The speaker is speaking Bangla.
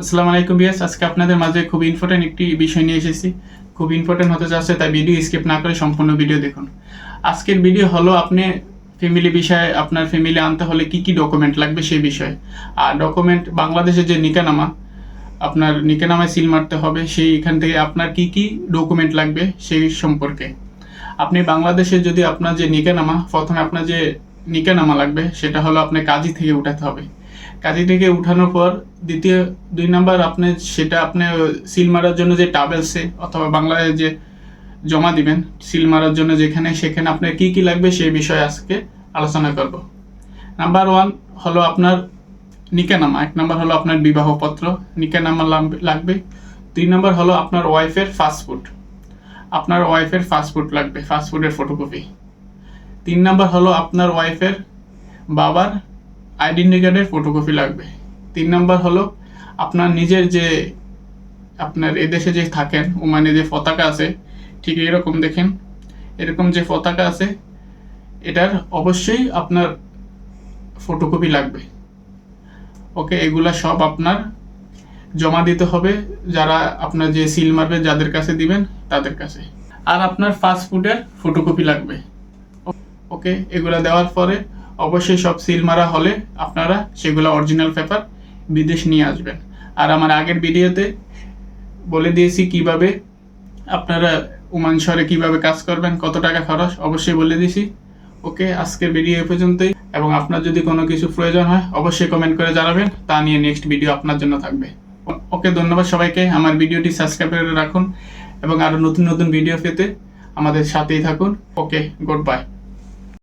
আসসালামু আলাইকুম বিয়াস আজকে আপনাদের মাঝে খুব ইম্পর্টেন্ট একটি বিষয় নিয়ে এসেছি। খুব ইম্পর্টেন্ট হতে যাচ্ছে, তাই ভিডিও স্কিপ না করে সম্পূর্ণ ভিডিও দেখুন। আজকের ভিডিও হলো আপনি ফ্যামিলি বিষয়ে, আপনার ফ্যামিলি আনতে হলে কি কি ডকুমেন্ট লাগবে সেই বিষয়ে। আর ডকুমেন্ট বাংলাদেশে যে নিকানামা, আপনার নিকানামায় সিল মারতে হবে, সেই এখান থেকে আপনার কি কি ডকুমেন্ট লাগবে সেই সম্পর্কে। আপনি বাংলাদেশে যদি আপনার যে নিকানামা, প্রথমে আপনার যে নিকানামা লাগবে, সেটা হলো আপনার কাজী থেকে উঠাতে হবে। কাজী থেকে উঠানোর পর দ্বিতীয় দুই নাম্বার আপনি সেটা আপনি সিল মারার জন্য যে টাবেলসে অথবা বাংলায় যে জমা দিবেন সিল মারার জন্য যেখানে সেখানে আপনার কি কি লাগবে সেই বিষয়ে আজকে আলোচনা করব। নাম্বার ওয়ান হলো আপনার নিকানামা এক নাম্বার হলো আপনার বিবাহপত্র নিকানামা লাগ- লাগবে। দুই নাম্বার হলো আপনার ওয়াইফের ফাস্টফুড আপনার ওয়াইফের ফাস্টফুড লাগবে ফাস্টফুডের ফটোকপি তিন নাম্বার হলো আপনার ওয়াইফের বাবার আইডেন্টি কার্ডের ফটোকপি লাগবে। তিন নম্বর হলো, আপনার নিজের যে, আপনার এদেশে যে থাকেন ওমানে যে পতাকা আছে, ঠিক এরকম দেখেন। এরকম যে পতাকা আছে, এটার অবশ্যই আপনার ফটোকপি লাগবে। ওকে, এগুলা সব আপনার জমা দিতে হবে, যারা আপনার যে সিল মারবে, যাদের কাছে দিবেন, তাদের কাছে। আর আপনার ফাস্টফুডের ফটোকপি লাগবে। ওকে, এগুলা দেওয়ার পরে অবশ্যই সব সিল মারা হলে আপনারা সেগুলো অরিজিনাল পেপার বিদেশ নিয়ে আসবেন। আর আমার আগের ভিডিওতে বলে দিয়েছি কীভাবে আপনারা ওমান শহরে কীভাবে কাজ করবেন, কত টাকা খরচ, অবশ্যই বলে দিয়েছি। ওকে, আজকের ভিডিও এ পর্যন্তই। এবং আপনার যদি কোনো কিছু প্রয়োজন হয়, অবশ্যই কমেন্ট করে জানাবেন। তা নিয়ে নেক্সট ভিডিও আপনার জন্য থাকবে। ওকে, ধন্যবাদ সবাইকে। আমার ভিডিওটি সাবস্ক্রাইব করে রাখুন। এবং আরও নতুন নতুন ভিডিও পেতে আমাদের সাথেই থাকুন। Okay good bye